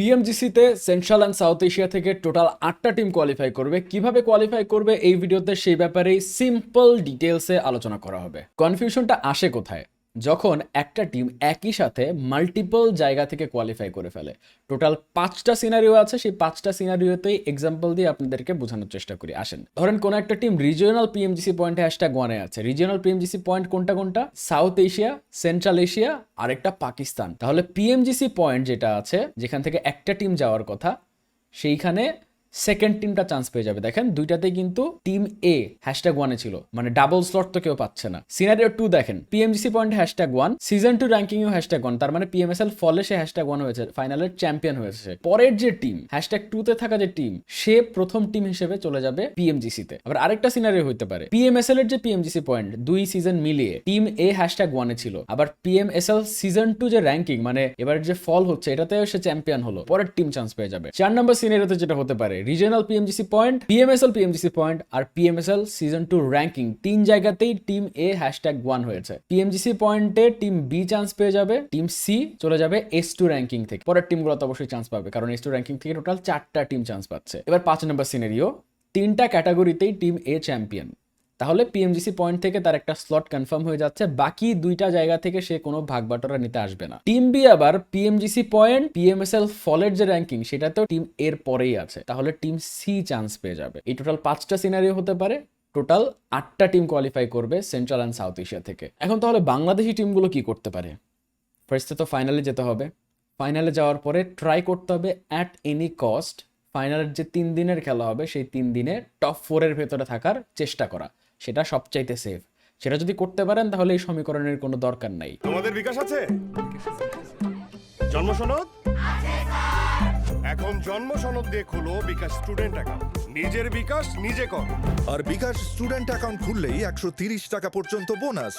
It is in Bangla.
পিএমজিসিতে সেন্ট্রাল অ্যান্ড সাউথ এশিয়া থেকে টোটাল আটটা টিম কোয়ালিফাই করবে। কীভাবে কোয়ালিফাই করবে এই ভিডিওতে সেই ব্যাপারেই সিম্পল ডিটেলসে আলোচনা করা হবে। কনফিউশনটা আসে কোথায়? যখন একটা টিম একই সাথে মাল্টিপল জায়গা থেকে কোয়ালিফাই করে ফেলে। টোটাল পাঁচটা সিনারিও আছে, সেই পাঁচটা সিনারিওতেই এক্সাম্পল দিয়ে আপনাদেরকে বোঝানোর চেষ্টা করি। আসেন, ধরেন কোন একটা টিম রিজিওনাল পিএমজিসি পয়েন্টে হ্যাশট্যাগ ওয়ানে আছে। রিজিওনাল পিএমজিসি পয়েন্ট কোনটা কোনটা? সাউথ এশিয়া সেন্ট্রাল এশিয়া আরেকটা পাকিস্তান তাহলে পিএমজিসি পয়েন্ট যেটা আছে, যেখান থেকে একটা টিম যাওয়ার কথা, সেইখানে সেকেন্ড টিমটা চান্স পেয়ে যাবে। দেখেন, দুইটাতেই কিন্তু টিম এ হ্যাশট্যাগ ওয়ানে ছিল। মানে ডাবল স্লট তো কেউ পাচ্ছে না। সিনারিও টু দেখেন PMGC point hashtag one season two র্যাঙ্কিংও hashtag one তার মানে পিএমএসএল ফলে সে হ্যাশট্যাগ ওয়ান হয়েছে ফাইনালের চ্যাম্পিয়ন হয়েছে পরের যে টিম হ্যাশট্যাগ টু তে থাকা যে টিম সে প্রথম টিম হিসেবে চলে যাবে পিএমজিসি তে। আবার আরেকটা সিনারিও হতে পারে পিএমএসএল এর যে পিএমজিসি পয়েন্ট দুই সিজন মিলিয়ে টিম এ হ্যাশট্যাগ ওয়ানে ছিল। আবার পিএমএসএল সিজন টু যে র্যাঙ্কিং মানে এবার যে ফল হচ্ছে, এটাতেও সে চ্যাম্পিয়ন হলো, পরের টিম চান্স পেয়ে যাবে। চার নম্বর সিনারিওতে যেটা হতে পারে regional PMGC point PMSL PMGC point আর পিএমএসএল সিজন টু র্যাঙ্কিং তিন জায়গাতেই টিম এ হ্যাশট্যাগ ওয়ান হয়েছে। পিএমজিসি পয়েন্টে টিম বি চান্স পেয়ে যাবে টিম সি চলে যাবে এস টু র্যাঙ্কিং থেকে। পরের টিমগুলো তো অবশ্যই চান্স পাবে, কারণ এস টু র্যাঙ্কিং থেকে টোটাল চারটা টিম চান্স পাচ্ছে। এবার পাঁচ নম্বর সিনারিও তিনটা ক্যাটাগরিতেই টিম এ চ্যাম্পিয়ন তাহলে পিএমজিসি পয়েন্ট থেকে তার একটা স্লট কনফার্ম হয়ে যাচ্ছে, বাকি দুইটা জায়গা থেকে সে কোনো ভাগ বাটোয়ারা নিতে আসবে না। টিম বি আবার পিএমজিসি পয়েন্ট পিএমএসএল ফলের যে র্যাঙ্কিং সেটাতেও টিম এর পরেই আছে। তাহলে টিম সি চান্স পেয়ে যাবে। এই টোটাল পাঁচটা সিনারিও হতে পারে। টোটাল আটটা টিম কোয়ালিফাই করবে সেন্ট্রাল অ্যান্ড সাউথ এশিয়া থেকে। এখন তাহলে বাংলাদেশি টিমগুলো কি করতে পারে? ফার্স্টে তো ফাইনালে যেতে হবে। ফাইনালে যাওয়ার পরে ট্রাই করতে হবে অ্যাট এনি কস্ট ফাইনালের যে তিন দিনের খেলা হবে সেই তিন দিনে টপ ফোরের ভেতরে থাকার চেষ্টা করা। সেটা সবচাইতে সেফ সেটা যদি করতে পারেন তাহলে এই সমীকরণের কোনো দরকার নাই। তোমাদের বিকাশ আছে? জন্ম সনদ? এখন জন্ম সনদ দিয়ে খুলো বিকাশ স্টুডেন্ট অ্যাকাউন্ট নিজের বিকাশ নিজে কর। আর বিকাশ স্টুডেন্ট অ্যাকাউন্ট খুললেই একশো তিরিশ টাকা পর্যন্ত বোনাস